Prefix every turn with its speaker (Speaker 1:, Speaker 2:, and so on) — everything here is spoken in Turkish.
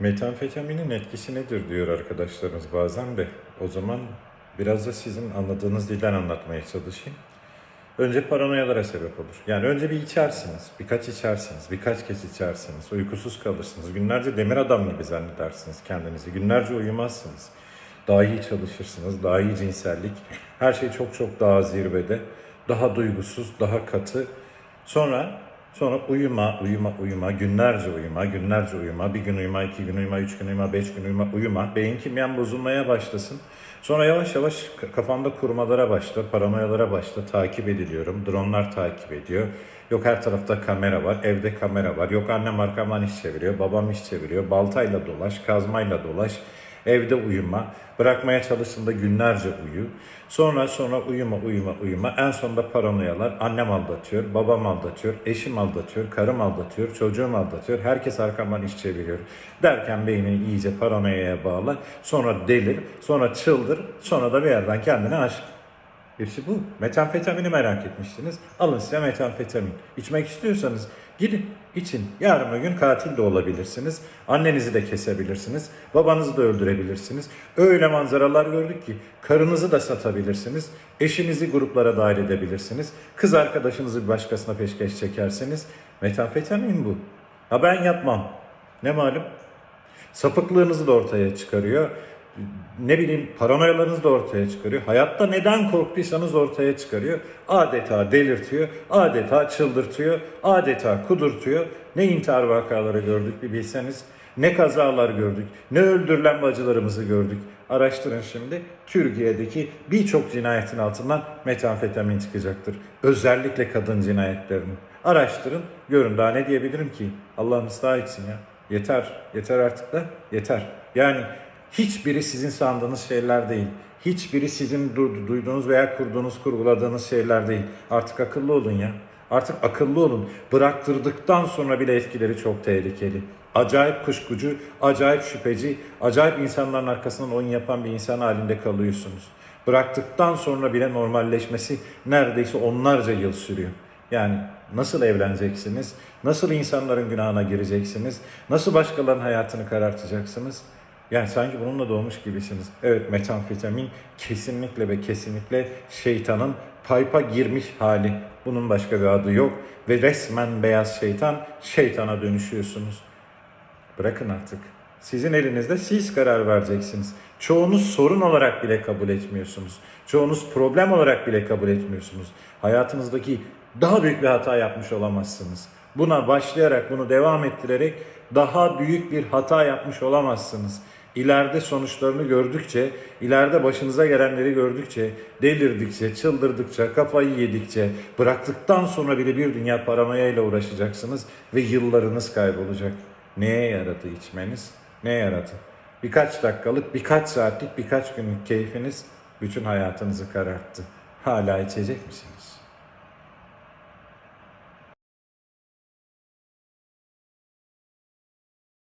Speaker 1: Metamfetaminin etkisi nedir diyor arkadaşlarımız bazen de. O zaman biraz da sizin anladığınız dilden anlatmaya çalışayım. Önce paranoyalara sebep olur. Yani önce bir içersiniz, birkaç içersiniz, birkaç kez içersiniz, uykusuz kalırsınız. Günlerce demir adam gibi zannedersiniz kendinizi. Günlerce uyumazsınız. Daha iyi çalışırsınız, daha iyi cinsellik. Her şey çok çok daha zirvede. Daha duygusuz, daha katı. Sonra sonra uyuma, uyuma, uyuma, günlerce uyuma, günlerce uyuma, bir gün uyuma, iki gün uyuma, üç gün uyuma, beş gün uyuma, uyuma. Beyin kimyan bozulmaya başlasın. Sonra yavaş yavaş k- kafanda kurmalara başla, paranoyalara başla, takip ediliyorum. Dronlar takip ediyor. Yok her tarafta kamera var, evde kamera var. Yok annem arkamdan iş çeviriyor, babam iş çeviriyor. Baltayla dolaş, kazmayla dolaş. Evde uyuma. Bırakmaya çalıştığında günlerce uyu. Sonra sonra uyuma uyuma uyuma. En sonunda paranoyalar. Annem aldatıyor, babam aldatıyor, eşim aldatıyor, karım aldatıyor, çocuğum aldatıyor. Herkes arkamdan iş çeviriyor. Derken beynini iyice paranoyaya bağla. Sonra delir, sonra çıldır, sonra da bir yerden kendini aşk. Hepsi bu. Metamfetamini merak etmiştiniz. Alın size metamfetamin. İçmek istiyorsanız gidin için. Yarın bir gün katil de olabilirsiniz. Annenizi de kesebilirsiniz. Babanızı da öldürebilirsiniz. Öyle manzaralar gördük ki karınızı da satabilirsiniz. Eşinizi gruplara dahil edebilirsiniz. Kız arkadaşınızı bir başkasına peşkeş çekersiniz. Metamfetamin bu. Ha ben yapmam. Ne malum? Sapıklığınızı da ortaya çıkarıyor. Ne bileyim paranoyalarınızı da ortaya çıkarıyor. Hayatta neden korktuysanız ortaya çıkarıyor. Adeta delirtiyor, adeta çıldırtıyor, adeta kudurtuyor. Ne intihar vakaları gördük bir bilseniz. Ne kazalar gördük, ne öldürülen bacılarımızı gördük. Araştırın şimdi. Türkiye'deki birçok cinayetin altından metamfetamin çıkacaktır. Özellikle kadın cinayetlerinin. Araştırın, görün daha ne diyebilirim ki? Allah'ım ıslah etsin ya. Yeter, yeter artık da yeter. Yani hiçbiri sizin sandığınız şeyler değil. Hiçbiri sizin du- duyduğunuz veya kurduğunuz, kurguladığınız şeyler değil. Artık akıllı olun ya. Artık akıllı olun. Bıraktırdıktan sonra bile etkileri çok tehlikeli. Acayip kuşkucu, acayip şüpheci, acayip insanların arkasından oyun yapan bir insan halinde kalıyorsunuz. Bıraktıktan sonra bile normalleşmesi neredeyse onlarca yıl sürüyor. Yani nasıl evleneceksiniz? Nasıl insanların günahına gireceksiniz? Nasıl başkalarının hayatını karartacaksınız? Yani sanki bununla doğmuş gibisiniz. Evet metamfetamin kesinlikle ve kesinlikle şeytanın paypa girmiş hali. Bunun başka bir adı yok. Ve resmen beyaz şeytan şeytana dönüşüyorsunuz. Bırakın artık. Sizin elinizde siz karar vereceksiniz. Çoğunuz sorun olarak bile kabul etmiyorsunuz. Çoğunuz problem olarak bile kabul etmiyorsunuz. Hayatınızdaki daha büyük bir hata yapmış olamazsınız. Buna başlayarak, bunu devam ettirerek daha büyük bir hata yapmış olamazsınız. İleride sonuçlarını gördükçe, ileride başınıza gelenleri gördükçe, delirdikçe, çıldırdıkça, kafayı yedikçe, bıraktıktan sonra bile bir dünya paranoya ile uğraşacaksınız ve yıllarınız kaybolacak. Neye yaradı içmeniz? Ne yaradı? Birkaç dakikalık, birkaç saatlik, birkaç günlük keyfiniz bütün hayatınızı kararttı. Hala içecek misiniz?